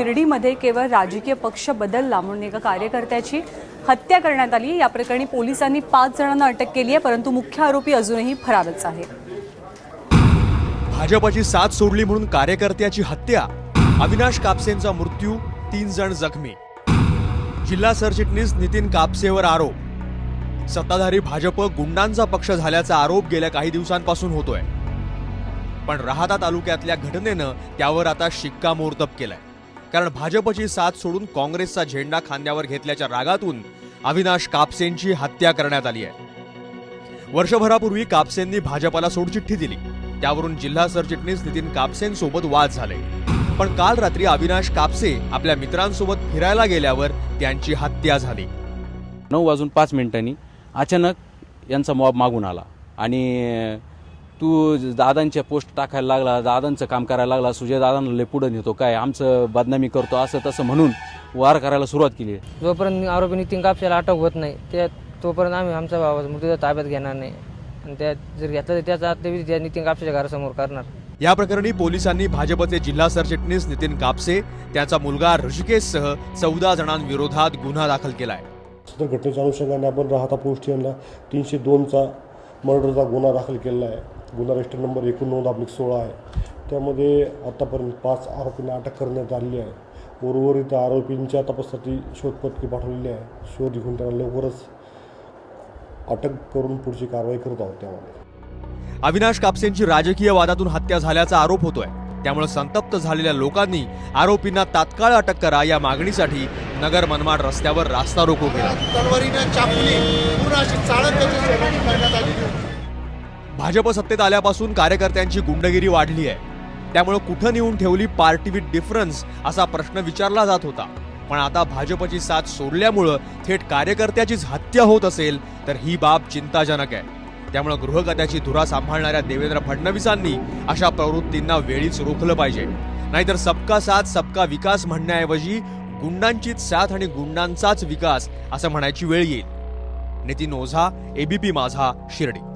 शिर्डीमध्ये केवळ राजकीय पक्ष बदलला म्हणून एका कार्यकर्त्याची हत्या करण्यात आली. या प्रकरणी पोलिसांनी पाच जणांना अटक केली आहे परंतु मुख्य आरोपी अजूनही फरारच आहे. भाजपाची साथ सोडली म्हणून कार्यकर्त्याची हत्या अविनाश कापसेंचा मृत्यू तीन जण जखमी. जिल्हा सरचिटणीस नितीन कापसेवर आरोप. सत्ताधारी भाजप गुंडांचा पक्ष झाल्याचा आरोप गेल्या काही दिवसांपासून होतोय. पण राहता तालुक्यातल्या घटनेनं त्यावर आता शिक्कामोर्तब केलाय. कारण भाजपची साथ सोडून काँग्रेसचा झेंडा खांद्यावर घेतल्याच्या रागातून अविनाश कापसेंची हत्या करण्यात आली आहे. वर्षभरापूर्वी कापसेंनी भाजपाला सोडचिठ्ठी दिली. त्यावरून जिल्हा सरचिटणीस नितीन कापसेंसोबत वाद झाले. पण काल रात्री अविनाश कापसे आपल्या मित्रांसोबत फिरायला गेल्यावर त्यांची हत्या झाली. नऊ वाजून पाच मिनिटांनी अचानक यांचा मॉब मागून आला आणि तू दादांच्या पोस्ट टाकायला लागला दादांचं काम करायला लागला सुजय दादांना लय पुढं नेतो काय आमचं बदनामी करतो असं तसं म्हणून वार करायला सुरुवात केली. जोपर्यंत आरोपी नितीन कापसाला अटक होत नाही त्या तोपर्यंत आम्ही आमच्या भावाचा मृत्यू ताब्यात घेणार नाही. आणि त्या जर घेतला तर त्याचा आत्मविधी त्या नितीन कापसाच्या घरासमोर करणार. या प्रकरणी पोलिसांनी भाजपचे जिल्हा सरचिटणीस नितीन कापसे त्याचा मुलगा ऋषिकेशसह चौदा जणांविरोधात गुन्हा दाखल केलाय. सदर घटनेच्या अनुषंगाने आपण राहता स्टेशनला तीनशे दोनचा मर्डरचा गुन्हा दाखल केलेला आहे. गुन्हा रजिस्टर नंबर एकोणनव्वद अब्लिक सोळा आहे. त्यामध्ये आतापर्यंत पाच आरोपींना अटक करण्यात आलेली आहे. उर्वरित आरोपींच्या तपासासाठी शोध पथके पाठवलेली आहे. शोध घेऊन त्यांना लवकरच अटक करून पुढची कारवाई करत आहोत त्यामध्ये. अविनाश कापसेंची राजकीय वादातून हत्या झाल्याचा आरोप होतोय. त्यामुळे संतप्त झालेल्या लोकांनी आरोपींना तात्काळ अटक करा या मागणीसाठी नगर मनमाड रस्त्यावर रास्ता रोको केला. तलवारीनं चाकूने पूर्ण अशी चाळण त्याची सोडवणी करण्यात आलेली होती. भाजप सत्तेत आल्यापासून कार्यकर्त्यांची गुंडगिरी वाढली आहे. त्यामुळं कुठं नेऊन ठेवली पार्टी विथ डिफरन्स असा प्रश्न विचारला जात होता. पण आता भाजपची साथ सोडल्यामुळं थेट कार्यकर्त्याचीच हत्या होत असेल तर ही बाब चिंताजनक आहे. त्यामुळे गृहकर्त्याची धुरा सांभाळणाऱ्या देवेंद्र फडणवीसांनी अशा प्रवृत्तींना वेळीच रोखलं पाहिजे. नाहीतर सबका साथ सबका विकास म्हणण्याऐवजी गुंडांचीच साथ आणि गुंडांचाच विकास असं म्हणायची वेळ येईल. नितीन ओझा एबीपी माझा शिर्डी.